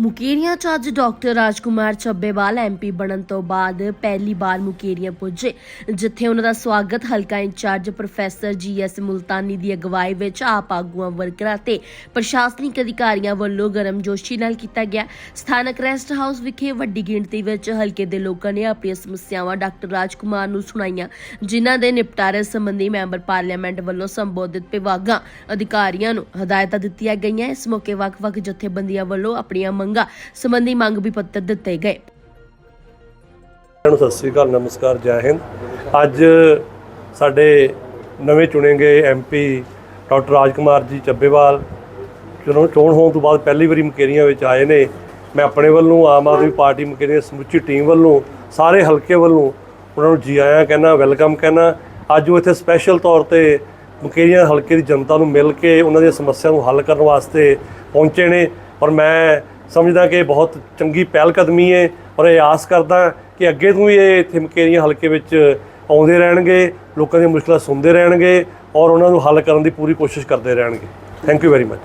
ਮੁਕੇਰੀਆਂ ਚ ਅੱਜ ਡਾਕਟਰ ਰਾਜਕੁਮਾਰ ਚੱਬੇਵਾਲ ਐਮਪੀ ਬਣਨ ਤੋਂ ਬਾਅਦ ਪਹਿਲੀ ਵਾਰ ਮੁਕੇਰੀਆਂ ਪੁੱਜੇ, ਜਿੱਥੇ ਉਹਨਾਂ ਦਾ ਸਵਾਗਤ ਹਲਕਾ in charge professor G S Multani ਦੀ ਅਗਵਾਈ ਵਿੱਚ ਆਪ ਆਗੂਆਂ ਵਰਕਰਾਂ ਤੇ ਪ੍ਰਸ਼ਾਸਨਿਕ ਅਧਿਕਾਰੀਆਂ ਵੱਲੋਂ ਗਰਮਜੋਸ਼ੀ ਨਾਲ ਕੀਤਾ ਗਿਆ। ਸਥਾਨਕ ਰੈਸਟ ਹਾਊਸ ਵਿਖੇ ਵੱਡੀ ਗਿਣਤੀ ਵਿੱਚ ਹਲਕੇ ਦੇ ਲੋਕਾਂ ਨੇ ਆਪਣੀਆਂ ਸਮੱਸਿਆਵਾਂ ਡਾਕਟਰ ਰਾਜਕੁਮਾਰ ਨੂੰ ਸੁਣਾਈਆਂ, ਜਿਨ੍ਹਾਂ ਦੇ ਨਿਪਟਾਰੇ ਸੰਬੰਧੀ ਮੈਂਬਰ ਪਾਰਲੀਮੈਂਟ ਵੱਲੋਂ ਸੰਬੋਧਿਤ ਵਿਭਾਗਾਂ ਅਧਿਕਾਰੀਆਂ ਨੂੰ ਹਦਾਇਤਾਂ ਦਿੱਤੀਆਂ ਗਈਆਂ। ਇਸ ਮੌਕੇ ਵੱਖ-ਵੱਖ ਜਥੇਬੰਦੀਆਂ ਵੱਲੋਂ ਆਪਣੀਆਂ ਮੰਗਾਂ ਸੰਬੰਧੀ ਮੰਗ ਵੀ ਪੱਤਰ ਦਿੱਤੇ ਗਏ। ਨੂੰ ਸਤਿ ਸ੍ਰੀ ਅਕਾਲ, ਨਮਸਕਾਰ, ਜੈ ਹਿੰਦ। ਅੱਜ ਸਾਡੇ ਨਵੇਂ ਚੁਣੇ ਗਏ ਐਮਪੀ ਡਾਕਟਰ ਰਾਜਕੁਮਾਰ ਜੀ ਚੱਬੇਵਾਲ ਚੋਣ ਚੋਣ ਹੋਣ ਤੋਂ ਬਾਅਦ ਪਹਿਲੀ ਵਾਰੀ ਮਕੇਰੀਆਂ ਵਿੱਚ ਆਏ ਨੇ। ਮੈਂ ਆਪਣੇ ਵੱਲੋਂ, ਆਮ ਆਦਮੀ ਪਾਰਟੀ ਮਕੇਰੀਆਂ ਸਮੁੱਚੀ ਟੀਮ ਵੱਲੋਂ, ਸਾਰੇ ਹਲਕੇ ਵੱਲੋਂ ਉਹਨਾਂ ਨੂੰ ਜੀ ਆਇਆਂ ਕਹਿਣਾ, ਵੈਲਕਮ ਕਹਿਣਾ। ਅੱਜ ਉਹ ਇੱਥੇ ਸਪੈਸ਼ਲ ਤੌਰ ਤੇ ਮਕੇਰੀਆਂ ਹਲਕੇ ਦੀ ਜਨਤਾ ਨੂੰ ਮਿਲ ਕੇ ਉਹਨਾਂ ਦੀਆਂ ਸਮੱਸਿਆ ਨੂੰ ਹੱਲ ਕਰਨ ਵਾਸਤੇ ਪਹੁੰਚੇ ਨੇ। ਔਰ ਮੈਂ ਸਮਝਦਾ ਕਿ ਇਹ ਬਹੁਤ ਚੰਗੀ ਪਹਿਲ ਕਦਮੀ ਹੈ ਔਰ ਇਹ ਆਸ ਕਰਦਾ ਕਿ ਅੱਗੇ ਤੋਂ ਵੀ ਇਹ ਇੱਥੇ ਮੁਕੇਰੀਆਂ ਹਲਕੇ ਵਿੱਚ ਆਉਂਦੇ ਰਹਿਣਗੇ, ਲੋਕਾਂ ਦੀਆਂ ਮੁਸ਼ਕਲਾਂ ਸੁਣਦੇ ਰਹਿਣਗੇ ਔਰ ਉਹਨਾਂ ਨੂੰ ਹੱਲ ਕਰਨ ਦੀ ਪੂਰੀ ਕੋਸ਼ਿਸ਼ ਕਰਦੇ ਰਹਿਣਗੇ। Thank you very much